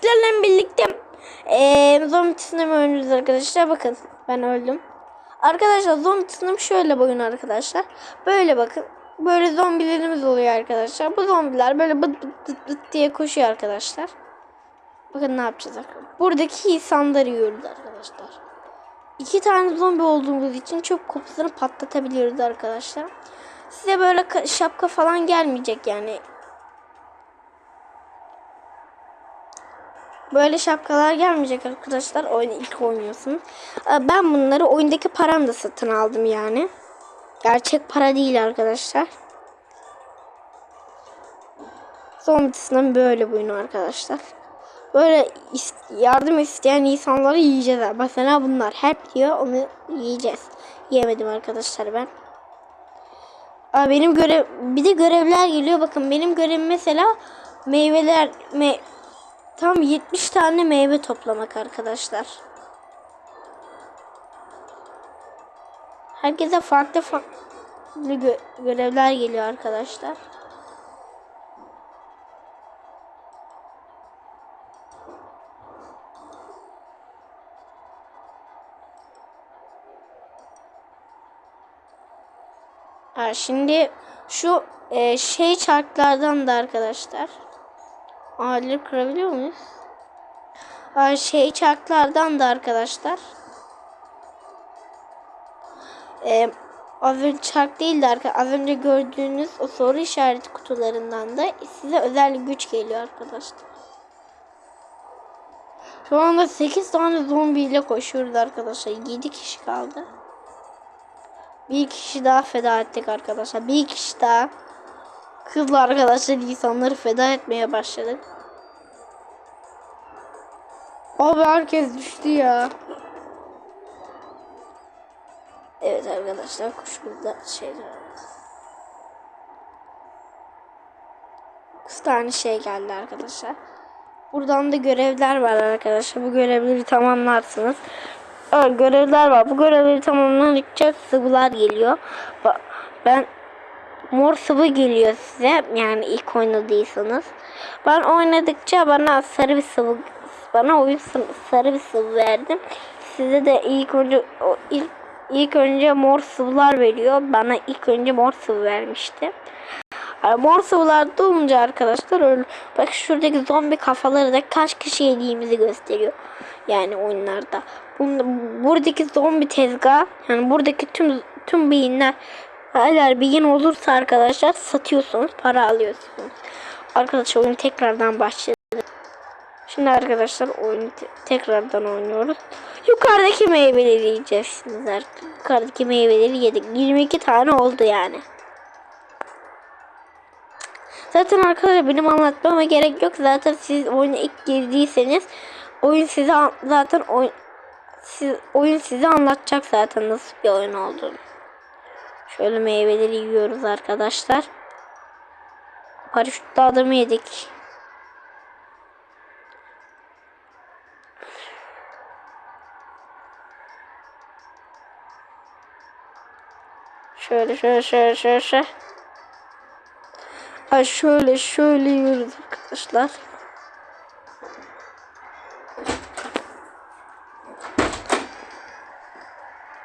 sizlerle birlikte eee zombi tsunami oynuyoruz arkadaşlar. Bakın ben öldüm. Arkadaşlar zombi tsunami şöyle bir oyun arkadaşlar. Böyle bakın. Böyle zombilerimiz oluyor arkadaşlar. Bu zombiler böyle bıt bıt bıt bıt diye koşuyor arkadaşlar. Bakın ne yapacağız arkadaşlar. Buradaki insanları yiyoruz arkadaşlar. İki tane zombi olduğumuz için çöp kutusunu patlatabiliyoruz arkadaşlar. Size böyle ka- şapka falan gelmeyecek yani. Böyle şapkalar gelmeyecek arkadaşlar. Oyunu ilk oynuyorsunuz. Ee, Ben bunları oyundaki paramla satın aldım yani. Gerçek para değil arkadaşlar. Zombisinden böyle bu oyunu arkadaşlar. Böyle yardım isteyen insanları yiyeceğiz. Mesela bunlar hep diyor onu yiyeceğiz. Yemedim arkadaşlar ben. Aa, benim görev bir de görevler geliyor. Bakın benim görevim mesela meyveler me tam 70 tane meyve toplamak arkadaşlar. Herkese farklı farklı gö- görevler geliyor arkadaşlar. Ha, şimdi şu e, şey çarklardan da arkadaşlar. Ağları kırabiliyor muyuz? Ha, şey çarklardan da arkadaşlar. E, az önce çark değil de arka- az önce gördüğünüz o soru işareti kutularından da size özel güç geliyor arkadaşlar. Şu anda 8 tane zombi ile koşuyoruz arkadaşlar. 7 kişi kaldı. Bir kişi daha feda ettik arkadaşlar. Bir kişi daha. Kızlı arkadaşlar insanları feda etmeye başladık. Abi herkes düştü ya. Evet arkadaşlar kuşumuzda şeyler. 9 tane şey geldi arkadaşlar. Buradan da görevler var arkadaşlar. Bu görevleri tamamlarsınız. Evet görevler var. Bu görevleri tamamlandıkça sıvılar geliyor. Ben mor sıvı geliyor size. Yani ilk oynadıysanız. Ben oynadıkça bana sarı bir sıvı bana oyun sarı bir sıvı verdim. Size de ilk önce ilk ilk önce mor sıvılar veriyor. Bana ilk önce mor sıvı vermişti. Yani mor sıvılar dolunca arkadaşlar öyle. Bak şuradaki zombi kafaları da kaç kişi yediğimizi gösteriyor. Yani oyunlarda. Bunda, buradaki zombi tezgah yani buradaki tüm tüm beyinler eğer beyin olursa arkadaşlar satıyorsunuz para alıyorsunuz. Arkadaşlar oyun tekrardan başladı. Şimdi arkadaşlar oyunu te- tekrardan oynuyoruz. Yukarıdaki meyveleri yiyeceksiniz artık. Yukarıdaki meyveleri yedik. 22 tane oldu yani. Zaten arkadaşlar benim anlatmama gerek yok. Zaten siz oyuna ilk girdiyseniz oyun size zaten oyun siz, oyun size anlatacak zaten nasıl bir oyun olduğunu. Şöyle meyveleri yiyoruz arkadaşlar. Paraşütle adamı yedik. Şöyle şöyle şöyle şöyle şöyle. Ay şöyle şöyle yiyoruz arkadaşlar.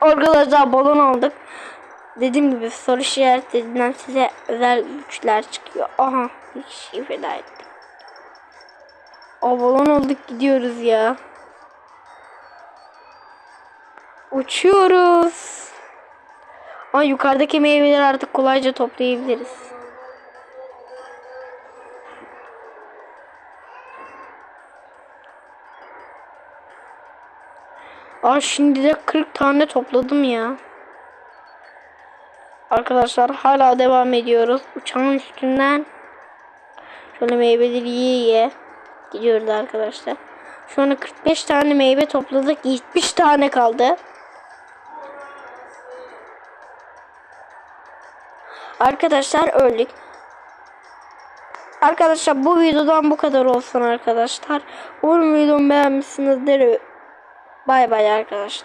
Arkadaşlar balon aldık. Dediğim gibi soru işaretlerinden size özel güçler çıkıyor. Aha bir kişiyi feda ettim. O balon olduk gidiyoruz ya. Uçuyoruz. Ama yukarıdaki meyveleri artık kolayca toplayabiliriz. Aa şimdi de 40 tane topladım ya. Arkadaşlar hala devam ediyoruz. Uçağın üstünden şöyle meyveleri yiye yiye gidiyoruz arkadaşlar. Şu anda 45 tane meyve topladık. 70 tane kaldı. Arkadaşlar öldük. Arkadaşlar bu videodan bu kadar olsun arkadaşlar. Umarım videomu beğenmişsinizdir. Bay bay arkadaşlar.